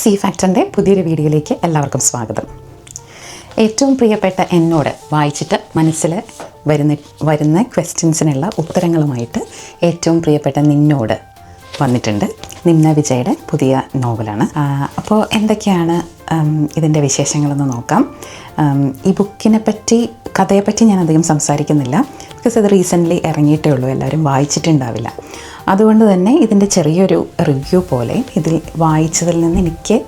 C ഫാക്ടറിന്റെ പുതിയൊരു വീഡിയോയിലേക്ക് എല്ലാവർക്കും സ്വാഗതം. ഏറ്റവും പ്രിയപ്പെട്ട എന്നോട് വായിച്ചിട്ട് മനസ്സിൽ വരുന്ന വരുന്ന ക്വസ്റ്റ്യൻസിനുള്ള ഉത്തരങ്ങളുമായിട്ട് ഏറ്റവും പ്രിയപ്പെട്ട നിന്നോട് വന്നിട്ടുണ്ട്. നിമ്ന വിജയുടെ പുതിയ നോവലാണ്. അപ്പോൾ എന്തൊക്കെയാണ് ഇതിന്റെ വിശേഷങ്ങളൊന്ന് നോക്കാം. ഈ ബുക്കിനെ പറ്റി കഥയെപ്പറ്റി ഞാൻ അധികം സംസാരിക്കുന്നില്ല. ബിക്കോസ് ഇത് റീസെന്റ്ലി ഇറങ്ങിയിട്ടേ ഉള്ളൂ എല്ലാവരും വായിച്ചിട്ടുണ്ടാവില്ല. അതുകൊണ്ട് തന്നെ ഇതിന്റെ ചെറിയൊരു റിവ്യൂ പോലെ ഇതിൽ വായിച്ചതിൽ നിന്ന് എനിക്ക്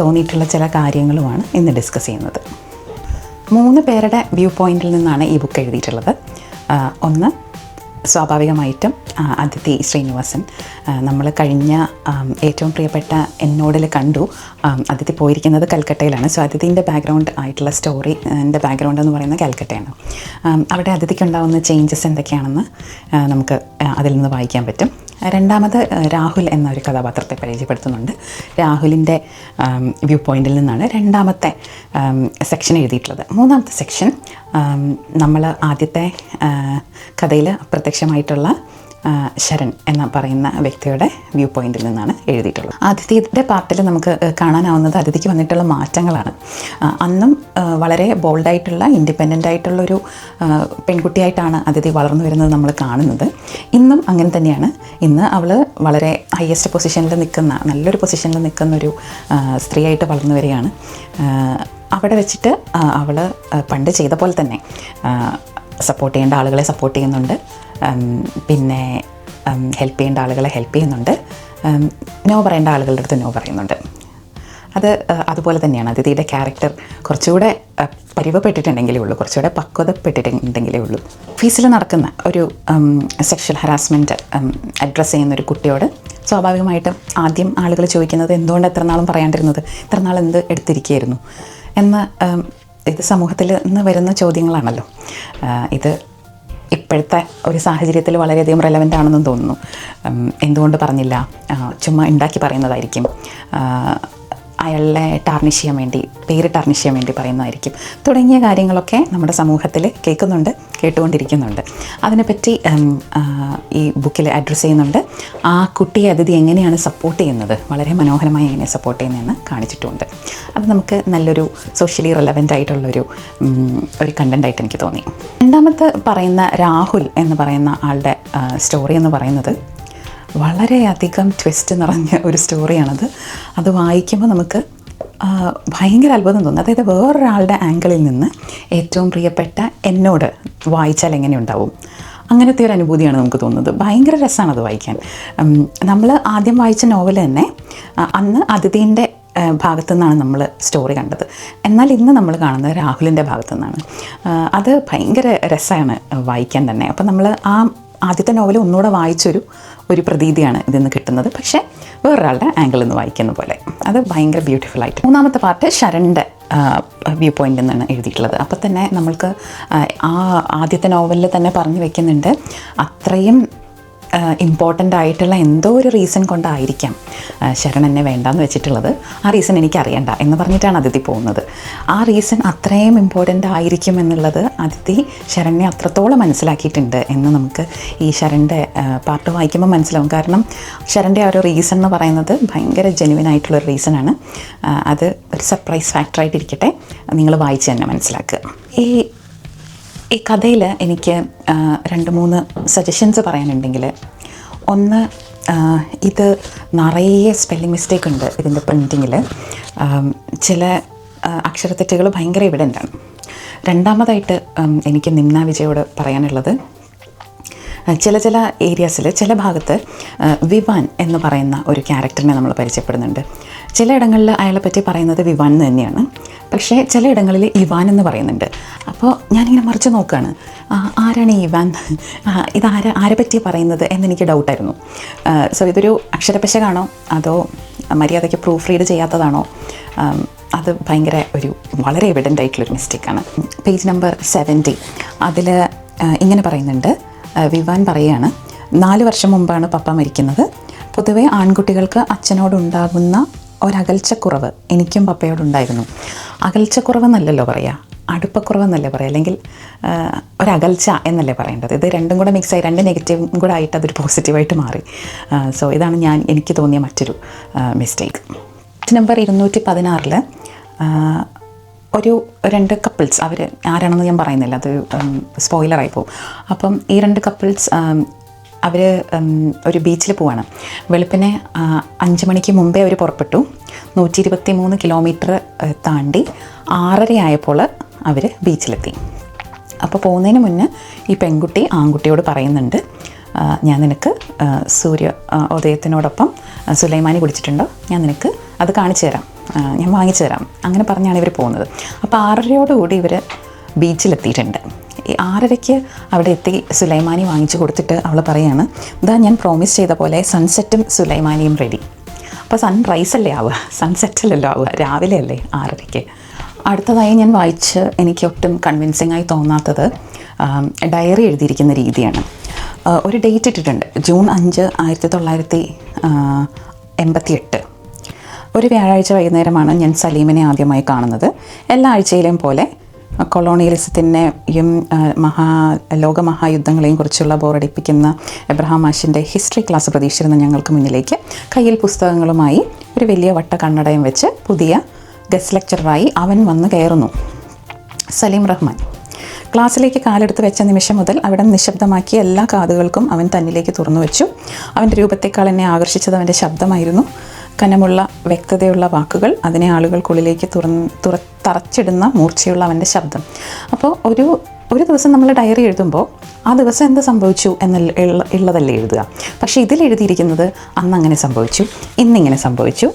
തോന്നിയിട്ടുള്ള ചില കാര്യങ്ങളുമാണ് ഇന്ന് ഡിസ്കസ് ചെയ്യുന്നത്. മൂന്ന് പേരുടെ വ്യൂ പോയിന്റിൽ നിന്നാണ് ഈ ബുക്ക് എഴുതിയിട്ടുള്ളത്. ഒന്ന് സ്വാഭാവികമായിട്ടും അതിഥി ശ്രീനിവാസൻ നമ്മൾ കഴിഞ്ഞ ഏറ്റവും പ്രിയപ്പെട്ട എന്നോടിൽ കണ്ടു. അതിഥി പോയിരിക്കുന്നത് കൽക്കട്ടയിലാണ്. സോ അതിഥിന്റെ ബാക്ക്ഗ്രൗണ്ട് ആയിട്ടുള്ള സ്റ്റോറി എന്റെ ബാക്ക്ഗ്രൗണ്ട് എന്ന് പറയുന്നത് കൽക്കട്ടയാണ്. അവിടെ അതിഥിക്കുണ്ടാകുന്ന ചേഞ്ചസ് എന്തൊക്കെയാണെന്ന് നമുക്ക് അതിൽ നിന്ന് വായിക്കാൻ പറ്റും. രണ്ടാമത് രാഹുൽ എന്ന ഒരു കഥാപാത്രത്തെ പരിചയപ്പെടുത്തുന്നുണ്ട്. രാഹുലിന്റെ വ്യൂ പോയിന്റിൽ നിന്നാണ് രണ്ടാമത്തെ സെക്ഷൻ എഴുതിയിട്ടുള്ളത്. മൂന്നാമത്തെ സെക്ഷൻ നമ്മൾ ആദ്യത്തെ കഥയിൽ പ്രത്യക്ഷമായിട്ടുള്ള ആ, ശരൺ എന്ന് പറയുന്ന വ്യക്തിയുടെ വ്യൂ പോയിന്റിൽ നിന്നാണ് എഴുതിയിട്ടുള്ളത്. അതിഥിയുടെ പാർട്ടിൽ നമുക്ക് കാണാനാവുന്നത് അതിഥിക്ക് വന്നിട്ടുള്ള മാറ്റങ്ങളാണ്. അന്നും വളരെ ബോൾഡായിട്ടുള്ള ഇൻഡിപെൻഡന്റ് ആയിട്ടുള്ളൊരു ഒരു പെൺകുട്ടിയായിട്ടാണ് അതിഥി വളർന്നു വരുന്നത് നമ്മൾ കാണുന്നത്. ഇന്നും അങ്ങനെ തന്നെയാണ്. ഇന്ന് അവൾ വളരെ ഹയസ്റ്റ് പൊസിഷനിൽ നിൽക്കുന്ന നല്ലൊരു പൊസിഷനിൽ നിൽക്കുന്ന ഒരു സ്ത്രീയായിട്ട് വളർന്നു വരികയാണ്. അവിടെ വെച്ചിട്ട് അവൾ പണ്ട് ചെയ്ത പോലെ തന്നെ സപ്പോർട്ട് ചെയ്യേണ്ട ആളുകളെ സപ്പോർട്ട് ചെയ്യുന്നുണ്ട്. പിന്നെ ഹെൽപ്പ് ചെയ്യേണ്ട ആളുകളെ ഹെൽപ്പ് ചെയ്യുന്നുണ്ട്. നോ പറയേണ്ട ആളുകളുടെ അടുത്ത് നോ പറയുന്നുണ്ട്. അത് അതുപോലെ തന്നെയാണ്. അതിഥിയുടെ ക്യാരക്ടർ കുറച്ചുകൂടെ പരിവപ്പെട്ടിട്ടുണ്ടെങ്കിലേ ഉള്ളൂ. കുറച്ചുകൂടെ പക്വതപ്പെട്ടിട്ടുണ്ടെങ്കിലേ ഉള്ളൂ. ഫീസിൽ നടക്കുന്ന ഒരു സെക്ഷൽ ഹറാസ്മെന്റ് അഡ്രസ്സ് ചെയ്യുന്ന ഒരു കുട്ടിയോട് സ്വാഭാവികമായിട്ടും ആദ്യം ആളുകൾ ചോദിക്കുന്നത് എന്തുകൊണ്ട് എത്ര നാളും പറയാണ്ടിരുന്നത്? ഇത്ര നാൾ എന്ത് എടുത്തിരിക്കുകയായിരുന്നു? എന്ന ഇത് സമൂഹത്തിൽ നിന്ന് വരുന്ന ചോദ്യങ്ങളാണല്ലോ. ഇത് ഇപ്പോഴത്തെ ഒരു സാഹചര്യത്തിൽ വളരെയധികം റെലവന്റ് ആണെന്നും തോന്നുന്നു. എന്തുകൊണ്ട് പറഞ്ഞില്ല? ചുമ്മാ ഉണ്ടാക്കി പറയുന്നതായിരിക്കും. അയാളെ ടാർണിഷ് ചെയ്യാൻ വേണ്ടി പേര് ടാർണിഷ് ചെയ്യാൻ വേണ്ടി പറയുന്നതായിരിക്കും. തുടങ്ങിയ കാര്യങ്ങളൊക്കെ നമ്മുടെ സമൂഹത്തിൽ കേൾക്കുന്നുണ്ട് കേട്ടുകൊണ്ടിരിക്കുന്നുണ്ട്. അതിനെപ്പറ്റി ഈ ബുക്കിൽ അഡ്രസ്സ് ചെയ്യുന്നുണ്ട്. ആ കുട്ടിയെ അതിഥി എങ്ങനെയാണ് സപ്പോർട്ട് ചെയ്യുന്നത്? വളരെ മനോഹരമായി എങ്ങനെ സപ്പോർട്ട് ചെയ്യുന്നതെന്ന് കാണിച്ചിട്ടുമുണ്ട് അത് നമുക്ക് നല്ലൊരു സോഷ്യലി റെലവന്റ് ആയിട്ടുള്ളൊരു ഒരു കണ്ടന്റായിട്ട് എനിക്ക് തോന്നി. രണ്ടാമത്തെ പറയുന്ന രാഹുൽ എന്ന് പറയുന്ന ആളുടെ സ്റ്റോറി എന്ന് പറയുന്നത് വളരെയധികം ട്വിസ്റ്റ് നിറഞ്ഞ ഒരു സ്റ്റോറിയാണത് അത് വായിക്കുമ്പോൾ നമുക്ക് ഭയങ്കര അത്ഭുതം തോന്നും. അതായത് വേറൊരാളുടെ ആംഗിളിൽ നിന്ന് ഏറ്റവും പ്രിയപ്പെട്ട എന്നോട് വായിച്ചാൽ എങ്ങനെ ഉണ്ടാവും? അങ്ങനത്തെ ഒരു അനുഭൂതിയാണ് നമുക്ക് തോന്നുന്നത്. ഭയങ്കര രസമാണ് അത് വായിക്കാൻ നമ്മൾ ആദ്യം വായിച്ച നോവൽ തന്നെ അന്ന് അതിഥീന്റെ ഭാഗത്തു നിന്നാണ് നമ്മൾ സ്റ്റോറി കണ്ടത്. എന്നാൽ ഇന്ന് നമ്മൾ കാണുന്നത് രാഹുലിന്റെ ഭാഗത്തു നിന്നാണ് അത് ഭയങ്കര രസമാണ് വായിക്കാൻ തന്നെ. അപ്പം നമ്മൾ ആ ആദ്യത്തെ നോവൽ ഒന്നുകൂടെ വായിച്ചൊരു ഒരു പ്രതീതിയാണ് ഇതിൽ നിന്ന് കിട്ടുന്നത്. പക്ഷേ വേറൊരാളുടെ ആംഗിളിൽ നിന്ന് വായിക്കുന്ന പോലെ. അത് ഭയങ്കര ബ്യൂട്ടിഫുൾ ആയിട്ട്. മൂന്നാമത്തെ പാർട്ട് ശരണിന്റെ വ്യൂ പോയിന്റിൽ എന്നാണ് എഴുതിയിട്ടുള്ളത്. അപ്പോൾ തന്നെ നമ്മൾക്ക് ആ ആദ്യത്തെ നോവലിൽ തന്നെ പറഞ്ഞു വെക്കുന്നുണ്ട്. അത്രയും ഇമ്പോർട്ടന്റ് ആയിട്ടുള്ള എന്തോ ഒരു റീസൺ കൊണ്ടായിരിക്കാം ശരൺ എന്നെ വേണ്ടാന്ന് വെച്ചിട്ടുള്ളത്. ആ റീസൺ എനിക്ക് അറിയണ്ട എന്ന് പറഞ്ഞിട്ടാണ് അതിഥി പോകുന്നത്. ആ റീസൺ അത്രയും ഇമ്പോർട്ടന്റ് ആയിരിക്കും എന്നുള്ളത് അതിഥി ശരണിനെ അത്രത്തോളം മനസ്സിലാക്കിയിട്ടുണ്ട് എന്ന് നമുക്ക് ഈ ശരണിന്റെ പാട്ട് വായിക്കുമ്പോൾ മനസ്സിലാവും. കാരണം ശരണിന്റെ ആ ഒരു റീസൺ എന്ന് പറയുന്നത് ഭയങ്കര ജെനുവിൻ ആയിട്ടുള്ളൊരു റീസണാണ് അത് ഒരു സർപ്രൈസ് ഫാക്ടറായിട്ടിരിക്കട്ടെ നിങ്ങൾ വായിച്ച് തന്നെ മനസ്സിലാക്കുക. ഈ ഈ കഥയിൽ എനിക്ക് രണ്ട് മൂന്ന് സജഷൻസ് പറയാനുണ്ടെങ്കിൽ ഒന്ന് ഇത് നിറയെ സ്പെല്ലിംഗ് മിസ്റ്റേക്ക് ഉണ്ട് ഇതിന്റെ പ്രിന്റിങ്ങിൽ ചില അക്ഷരത്തെറ്റുകൾ ഭയങ്കര ആണ്. രണ്ടാമതായിട്ട് എനിക്ക് നിമ്ന വിജയോട് പറയാനുള്ളത് ചില ചില ഏരിയാസിൽ ചില ഭാഗത്ത് വിവാൻ എന്ന് പറയുന്ന ഒരു ക്യാരക്ടറിനെ നമ്മൾ പരിചയപ്പെടുന്നുണ്ട്. ചിലയിടങ്ങളിൽ അയാളെ പറ്റി പറയുന്നത് വിവാൻ തന്നെയാണ്. പക്ഷേ ചിലയിടങ്ങളിൽ ഇവാൻ എന്ന് പറയുന്നുണ്ട്. അപ്പോൾ ഞാനിങ്ങനെ മറിച്ച് നോക്കുകയാണ് ആരാണ് ഇവാൻ? ഇത് ഇതാര ആരെ പറ്റി പറയുന്നത് എന്നെനിക്ക് ഡൗട്ടായിരുന്നു. സോ ഇതൊരു അക്ഷരപ്പശകാണോ? അതോ മര്യാദയ്ക്ക് പ്രൂഫ് റീഡ് ചെയ്യാത്തതാണോ അത് ഭയങ്കര ഒരു വളരെ എവിഡന്റ് ആയിട്ടുള്ളൊരു മിസ്റ്റേക്കാണ് പേജ് നമ്പർ സെവന്റി അതിൽ ഇങ്ങനെ പറയുന്നുണ്ട്. വിവാൻ പറയുകയാണ് നാല് വർഷം മുമ്പാണ് പപ്പ മരിക്കുന്നത്. പൊതുവേ ആൺകുട്ടികൾക്ക് അച്ഛനോടുണ്ടാകുന്ന ഒരകൽച്ചക്കുറവ് എനിക്കും പപ്പയോടുണ്ടായിരുന്നു. അകൽച്ചക്കുറവെന്നല്ലല്ലോ പറയുക അടുപ്പക്കുറവെന്നല്ലേ പറയുക അല്ലെങ്കിൽ ഒരകൽച്ച എന്നല്ലേ പറയേണ്ടത്. ഇത് രണ്ടും കൂടെ മിക്സായി രണ്ട് നെഗറ്റീവും കൂടെ ആയിട്ട് അതൊരു പോസിറ്റീവായിട്ട് മാറി. സോ ഇതാണ് ഞാൻ എനിക്ക് തോന്നിയ മറ്റൊരു മിസ്റ്റേക്ക് നമ്പർ ഇരുന്നൂറ്റി പതിനാറിൽ ഒരു രണ്ട് കപ്പിൾസ് അവർ ആരാണെന്ന് ഞാൻ പറയുന്നില്ല. അത് സ്പോയിലറായി പോകും. അപ്പം ഈ രണ്ട് കപ്പിൾസ് അവർ ഒരു ബീച്ചിൽ പോവാണ്. വെളുപ്പിനെ അഞ്ച് മണിക്ക് മുമ്പേ അവർ പുറപ്പെട്ടു. നൂറ്റി ഇരുപത്തി മൂന്ന് കിലോമീറ്റർ താണ്ടി ആറര ആയപ്പോൾ അവർ ബീച്ചിലെത്തി. അപ്പോൾ പോകുന്നതിന് മുന്നേ ഈ പെൺകുട്ടി ആൺകുട്ടിയോട് പറയുന്നുണ്ട് ഞാൻ നിനക്ക് സൂര്യ ഉദയത്തിനോടൊപ്പം സുലൈമാനി കുടിച്ചിട്ടുണ്ടോ ഞാൻ നിനക്ക് അത് കാണിച്ചു തരാം. ഞാൻ വാങ്ങിച്ചു തരാം. അങ്ങനെ പറഞ്ഞാണ് ഇവർ പോകുന്നത്. അപ്പോൾ ആറരയോടുകൂടി ഇവർ ബീച്ചിലെത്തിയിട്ടുണ്ട്. ആറരയ്ക്ക് അവിടെ എത്തി സുലൈമാനി വാങ്ങിച്ചു കൊടുത്തിട്ട് അവൾ പറയാണ് ഇതാ ഞാൻ പ്രോമിസ് ചെയ്ത പോലെ സൺസെറ്റും സുലൈമാനിയും റെഡി അപ്പോൾ സൺറൈസ് അല്ലേ ആവുക? സൺസെറ്റിലല്ലോ ആവുക. രാവിലെ അല്ലേ ആറരയ്ക്ക്? അടുത്തതായി ഞാൻ വായിച്ച് എനിക്ക് ഒട്ടും കൺവിൻസിംഗ് ആയി തോന്നാത്തത് ഡയറി എഴുതിയിരിക്കുന്ന രീതിയാണ്. ഒരു ഡേറ്റ് ഇട്ടിട്ടുണ്ട്. ജൂൺ അഞ്ച് ആയിരത്തി തൊള്ളായിരത്തി എൺപത്തി എട്ട് ഒരു വ്യാഴാഴ്ച വൈകുന്നേരമാണ് ഞാൻ സലീമിനെ ആദ്യമായി കാണുന്നത്. എല്ലാ ആഴ്ചയിലെയും പോലെ കൊളോണിയലിസത്തിനെയും മഹാ ലോകമഹായുദ്ധങ്ങളെയും കുറിച്ചുള്ള ബോറടിപ്പിക്കുന്ന എബ്രഹാം മാഷിന്റെ ഹിസ്റ്ററി ക്ലാസ് പ്രതീക്ഷിച്ചിരുന്ന ഞങ്ങൾക്ക് മുന്നിലേക്ക് കയ്യിൽ പുസ്തകങ്ങളുമായി ഒരു വലിയ വട്ട കണ്ണടയും വെച്ച് പുതിയ ഗസ്റ്റ് ലെക്ചറായി അവൻ വന്ന് കയറുന്നു. സലീം റഹ്മാൻ. ക്ലാസ്സിലേക്ക് കാലെടുത്ത് വെച്ച നിമിഷം മുതൽ അവിടെ നിശബ്ദമാക്കിയ എല്ലാ കാതുകൾക്കും അവൻ തന്നിലേക്ക് തുറന്നു വെച്ചു. അവന്റെ രൂപത്തേക്കാൾ എന്നെ ആകർഷിച്ചത് അവന്റെ ശബ്ദമായിരുന്നു. കനമുള്ള വ്യക്തതയുള്ള വാക്കുകൾ അതിനെ ആളുകൾക്കുള്ളിലേക്ക് തുറന്ന് തുറ തറച്ചിടുന്ന മൂർച്ചയുള്ള അവന്റെ ശബ്ദം. അപ്പോൾ ഒരു ഒരു ദിവസം നമ്മൾ ഡയറി എഴുതുമ്പോൾ ആ ദിവസം എന്ത് സംഭവിച്ചു എന്ന ഉള്ള- ഉള്ളതല്ലേ എഴുതുക. പക്ഷേ ഇതിൽ എഴുതിയിരിക്കുന്നത് അന്ന് അങ്ങനെ സംഭവിച്ചു ഇന്നിങ്ങനെ സംഭവിച്ചു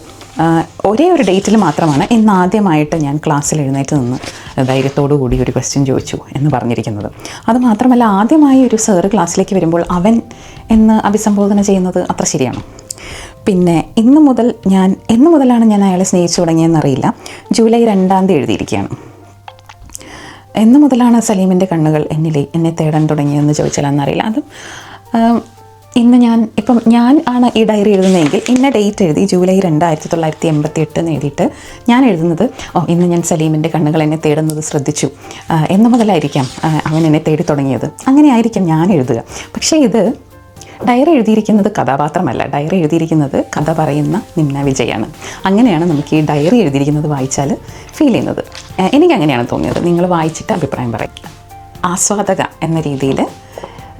ഒരേ ഒരു ഡേറ്റിൽ മാത്രമാണ് ഇന്ന് ആദ്യമായിട്ട് ഞാൻ ക്ലാസ്സിൽ എഴുന്നേറ്റ് നിന്ന് ധൈര്യത്തോടു കൂടി ഒരു ക്വസ്റ്റ്യൻ ചോദിച്ചു എന്ന് പറഞ്ഞിരിക്കുന്നത്. അതുമാത്രമല്ല ആദ്യമായി ഒരു സാറ് ക്ലാസ്സിലേക്ക് വരുമ്പോൾ അവൻ എന്ന് അഭിസംബോധന ചെയ്യുന്നത് അത്ര ശരിയാണ്. പിന്നെ ഇന്ന് മുതൽ ഞാൻ എന്ന് മുതലാണ് ഞാൻ അയാളെ സ്നേഹിച്ചു തുടങ്ങിയെന്നറിയില്ല ജൂലൈ രണ്ടാം തീയതി എഴുതിയിരിക്കുകയാണ്. എന്ന് മുതലാണ് സലീമിന്റെ കണ്ണുകൾ എന്നിലെ എന്നെ തേടാൻ തുടങ്ങിയതെന്ന് ചോദിച്ചാൽ എന്നറിയില്ല അതും ഇന്ന് ഞാൻ ഇപ്പം ഞാൻ ആണ് ഈ ഡയറി എഴുതുന്നതെങ്കിൽ ഇന്ന ഡേറ്റ് എഴുതി ജൂലൈ രണ്ട് ആയിരത്തി തൊള്ളായിരത്തി എൺപത്തി എട്ട് എഴുതിയിട്ട് ഞാൻ എഴുതുന്നത് ഓ ഇന്ന് ഞാൻ സലീമിന്റെ കണ്ണുകൾ എന്നെ തേടുന്നത് ശ്രദ്ധിച്ചു. എന്ന് മുതലായിരിക്കാം അവൻ എന്നെ തേടി തുടങ്ങിയത്. അങ്ങനെ ആയിരിക്കാം ഞാൻ എഴുതുക. പക്ഷേ ഇത് ഡയറി എഴുതിയിരിക്കുന്നത് കഥാപാത്രമല്ല. ഡയറി എഴുതിയിരിക്കുന്നത് കഥ പറയുന്ന നിമ്ന വിജയാണ്. അങ്ങനെയാണ് നമുക്ക് ഈ ഡയറി എഴുതിയിരിക്കുന്നത് വായിച്ചാൽ ഫീൽ ചെയ്യുന്നത്. എനിക്ക് അങ്ങനെയാണ് തോന്നിയത്. നിങ്ങൾ വായിച്ചിട്ട് അഭിപ്രായം പറയും. ആസ്വാദക എന്ന രീതിയിൽ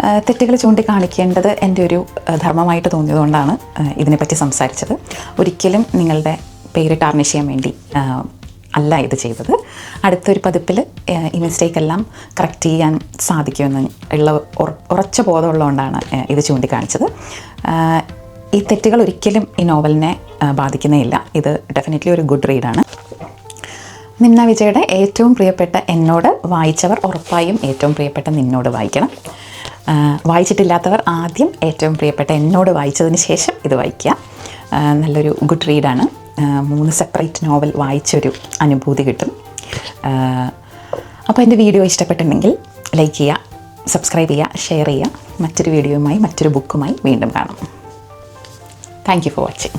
തെറ്റുകൾ ചൂണ്ടിക്കാണിക്കേണ്ടത് എന്റെ ഒരു ധർമ്മമായിട്ട് തോന്നിയതുകൊണ്ടാണ് ഇതിനെപ്പറ്റി സംസാരിച്ചത്. ഒരിക്കലും നിങ്ങളുടെ പേര് ടാർണിഷ് ചെയ്യാൻ വേണ്ടി അല്ല ഇത് ചെയ്തത്. അടുത്തൊരു പതിപ്പിൽ ഈ മിസ്റ്റേക്ക് എല്ലാം കറക്റ്റ് ചെയ്യാൻ സാധിക്കുമെന്ന് ഉള്ള ഉറ- ഉറച്ച ബോധമുള്ളതുകൊണ്ടാണ് ഇത് ചൂണ്ടിക്കാണിച്ചത്. ഈ തെറ്റുകൾ ഒരിക്കലും ഈ നോവലിനെ ബാധിക്കുന്നേ ബാധിക്കുന്നേയില്ല. ഇത് ഡെഫിനറ്റ്ലി ഒരു ഗുഡ് റീഡാണ്. നിമ്ന വിജയുടെ ഏറ്റവും പ്രിയപ്പെട്ട എന്നോട് വായിച്ചവർ ഉറപ്പായും ഏറ്റവും പ്രിയപ്പെട്ട നിന്നോട് വായിക്കണം. വായിച്ചിട്ടില്ലാത്തവർ ആദ്യം ഏറ്റവും പ്രിയപ്പെട്ട എന്നോട് വായിച്ചതിന് ശേഷം ഇത് വായിക്കുക. നല്ലൊരു ഗുഡ് റീഡാണ് മൂന്ന് സെപ്പറേറ്റ് നോവൽ വായിച്ചൊരു അനുഭൂതി കിട്ടും. അപ്പോൾ എന്റെ വീഡിയോ ഇഷ്ടപ്പെട്ടിട്ടുണ്ടെങ്കിൽ ലൈക്ക് ചെയ്യുക സബ്സ്ക്രൈബ് ചെയ്യുക ഷെയർ ചെയ്യുക. മറ്റൊരു വീഡിയോയുമായി മറ്റൊരു ബുക്കുമായി വീണ്ടും കാണാം. Thank you for watching